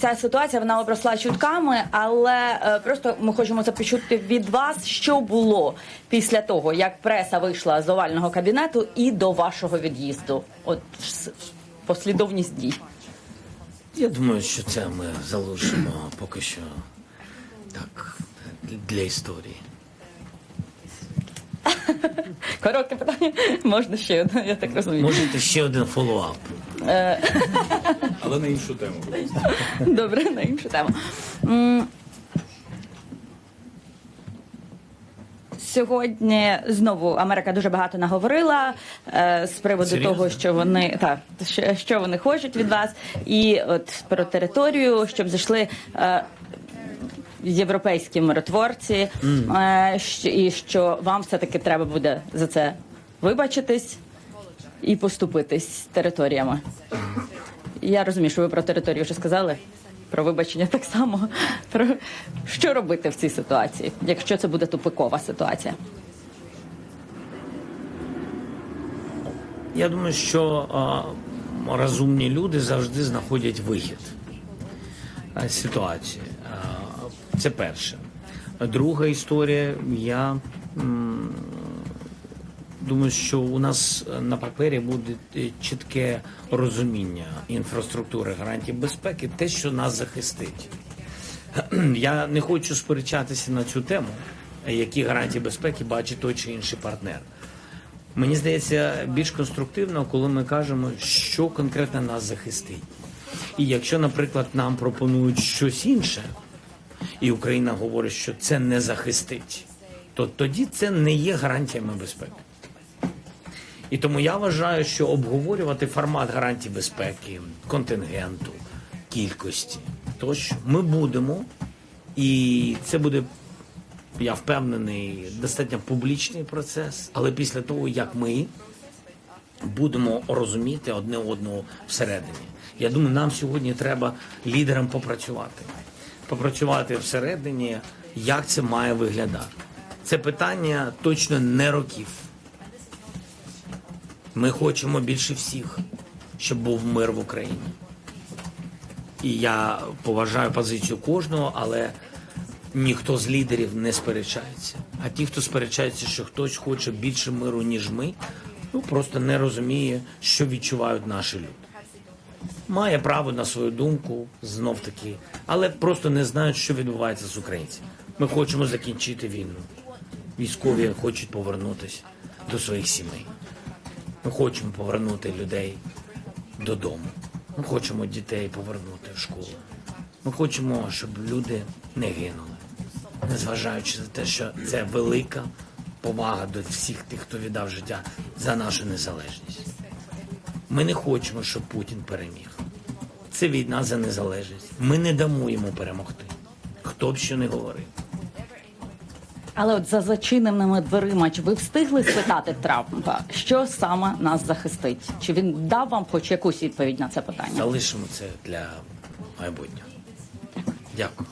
ця ситуація вона обросла чутками, але е, просто ми хочемо це почути від вас, що було після того, як преса вийшла з овального кабінету і до вашого від'їзду. От послідовність дій. Я думаю, що це ми залишимо поки що так для історії. Коротке питання. Можна ще одне, я так розумію. Можете ще один фоллоуап. Але на іншу тему. Добре, на іншу тему. М, Сьогодні знову Америка дуже багато наговорила е, з приводу Серйозно? того, що вони так що, що вони хочуть від вас, і от про територію, щоб зайшли. Е, Європейські миротворці, е, щ- і що вам все таки треба буде за це вибачитись і поступитись територіями. Я розумію, що ви про територію вже сказали. Про вибачення так само. Про що робити в цій ситуації, якщо це буде тупикова ситуація? Я думаю, що а, розумні люди завжди знаходять вихід з ситуації. А, Це перше. Друга історія. Я м, думаю, що у нас на папері буде е, чітке розуміння інфраструктури гарантій безпеки, те, що нас захистить. Я не хочу сперечатися на цю тему, які гарантії безпеки бачить той чи інший партнер. Мені здається, більш конструктивно, коли ми кажемо, що конкретно нас захистить. І якщо, наприклад, нам пропонують щось інше, і Україна говорить, що це не захистить, то тоді це не є гарантіями безпеки. І тому я вважаю, що обговорювати формат гарантій безпеки, контингенту, кількості тощо ми будемо, і це буде я впевнений, достатньо публічний процес, але після того, як ми будемо розуміти одне одного всередині. Я думаю, нам сьогодні треба лідерам попрацювати. Попрацювати всередині, як це має виглядати. Це питання точно не років. Ми хочемо більше всіх, щоб був мир в Україні. І я поважаю позицію кожного, але ніхто з лідерів не сперечається. А ті, хто сперечається, що хтось хоче більше миру, ніж ми, ну просто не розуміє, що відчувають наші люди. Має право на свою думку, знов таки, але просто не знають, що відбувається з українцями. Ми хочемо закінчити війну. Військові хочуть повернутися до своїх сімей. Ми хочемо повернути людей додому. Ми хочемо дітей повернути в школу. Ми хочемо, щоб люди не гинули, незважаючи на те, що це велика повага до всіх тих, хто віддав життя за нашу незалежність. Ми не хочемо, щоб Путін переміг. Це війна за незалежність. Ми не дамо йому перемогти. Хто б що не говорив. Але от за зачиненими дверима, чи ви встигли спитати Трампа, що саме нас захистить? Чи він дав вам хоч якусь відповідь на це питання? Залишимо це для майбутнього. Дякую.